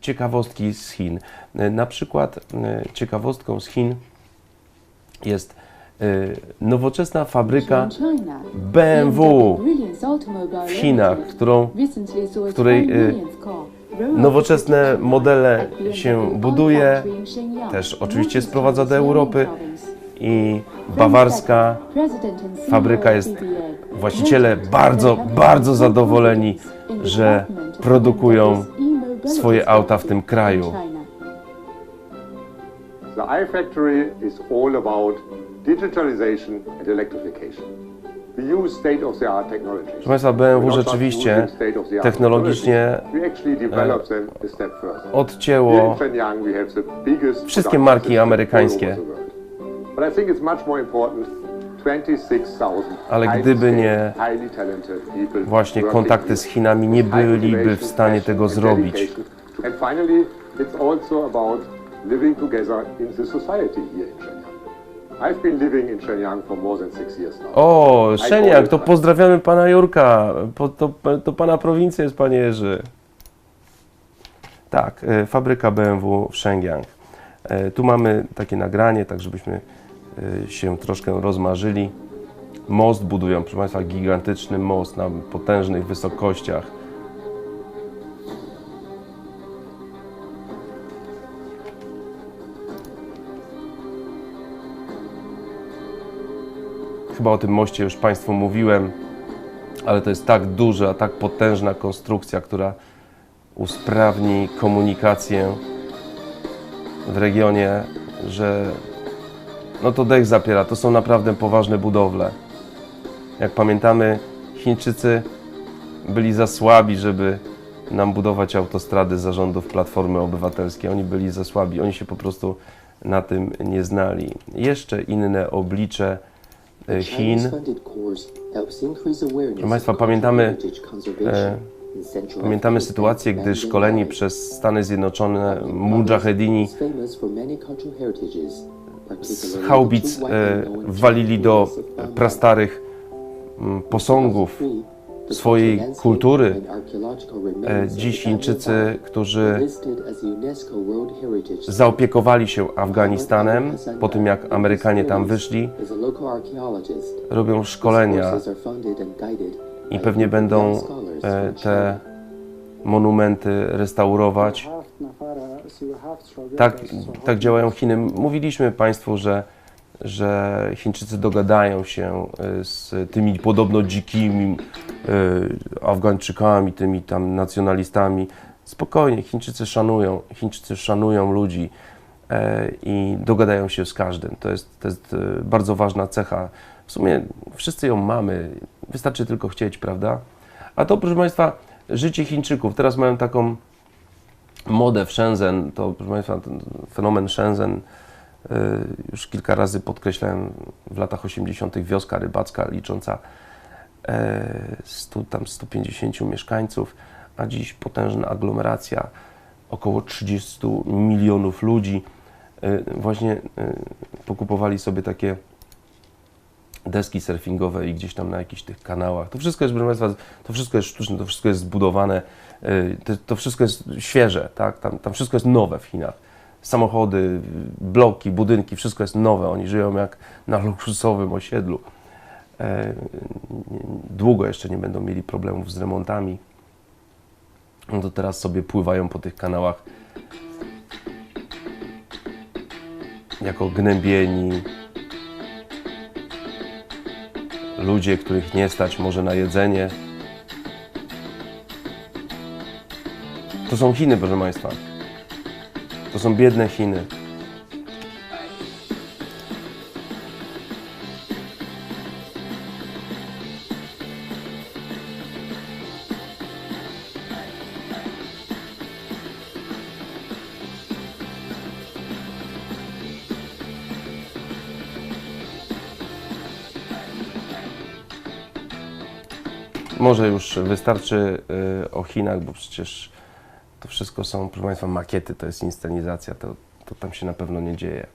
ciekawostki z Chin. Y, Na przykład y, ciekawostką z Chin jest y, nowoczesna fabryka BMW w Chinach, którą której nowoczesne modele się buduje, też oczywiście sprowadza do Europy i bawarska fabryka jest właściciele bardzo, bardzo zadowoleni, że produkują swoje auta w tym kraju. The iFactory is all about digitalization and electrification. Proszę Państwa, BMW rzeczywiście technologicznie odcięło Wszystkie marki amerykańskie. All over the world. But I think it's much more important 26,000 Ale gdyby nie właśnie kontakty z. Chinami, nie byliby w stanie tego zrobić. O, Szeniak, to pozdrawiamy pana Jurka. Po, to, to pana prowincja jest, panie Jerzy. Tak, e, fabryka BMW w Shenyang. E, Tu mamy takie nagranie, tak żebyśmy się troszkę rozmarzyli. Most budują, proszę Państwa, gigantyczny most na potężnych wysokościach. Chyba o tym moście już Państwu mówiłem, ale to jest tak duża, tak potężna konstrukcja, która usprawni komunikację w regionie, że no to dech zapiera. To są naprawdę poważne budowle. Jak pamiętamy, Chińczycy byli za słabi, żeby nam budować autostrady zarządów Platformy Obywatelskiej. Oni byli za słabi, oni się po prostu na tym nie znali. Jeszcze inne oblicze e, Chin. Proszę Państwa, pamiętamy, e, Pamiętamy sytuację, gdy szkoleni przez Stany Zjednoczone mujahedini z haubic e, walili do prastarych mm, posągów swojej kultury. E, Dziś Chińczycy, którzy zaopiekowali się Afganistanem po tym, jak Amerykanie tam wyszli, robią szkolenia i pewnie będą e, te monumenty restaurować. Tak, tak działają Chiny. Mówiliśmy Państwu, że, że Chińczycy dogadają się e, z tymi podobno dzikimi e, Afgańczykami, tymi tam nacjonalistami. Spokojnie, Chińczycy szanują, Chińczycy szanują ludzi e, i dogadają się z każdym. To jest, to jest e, bardzo ważna cecha. W sumie wszyscy ją mamy, wystarczy tylko chcieć, prawda? A to, proszę Państwa, życie Chińczyków. Teraz mają taką modę w Shenzhen, to proszę Państwa, fenomen Shenzhen y, już kilka razy podkreślałem w latach 80. wioska rybacka licząca e, 100, tam 150 mieszkańców, a dziś potężna aglomeracja, około 30 milionów ludzi. Y, Właśnie y, pokupowali sobie takie deski surfingowe i gdzieś tam na jakichś tych kanałach. To wszystko jest, proszę Państwa, to wszystko jest sztuczne, to wszystko jest zbudowane, y, to, wszystko jest świeże, tak? Tam, tam wszystko jest nowe w Chinach. Samochody, bloki, budynki, wszystko jest nowe. Oni żyją jak na luksusowym osiedlu. E, Długo jeszcze nie będą mieli problemów z remontami. No to teraz sobie pływają po tych kanałach jako gnębieni, ludzie, których nie stać może na jedzenie. To są Chiny, proszę Państwa. To są biedne Chiny. Może już wystarczy y, o Chinach, bo przecież to wszystko są, proszę Państwa, makiety, to jest inscenizacja, to, to tam się na pewno nie dzieje.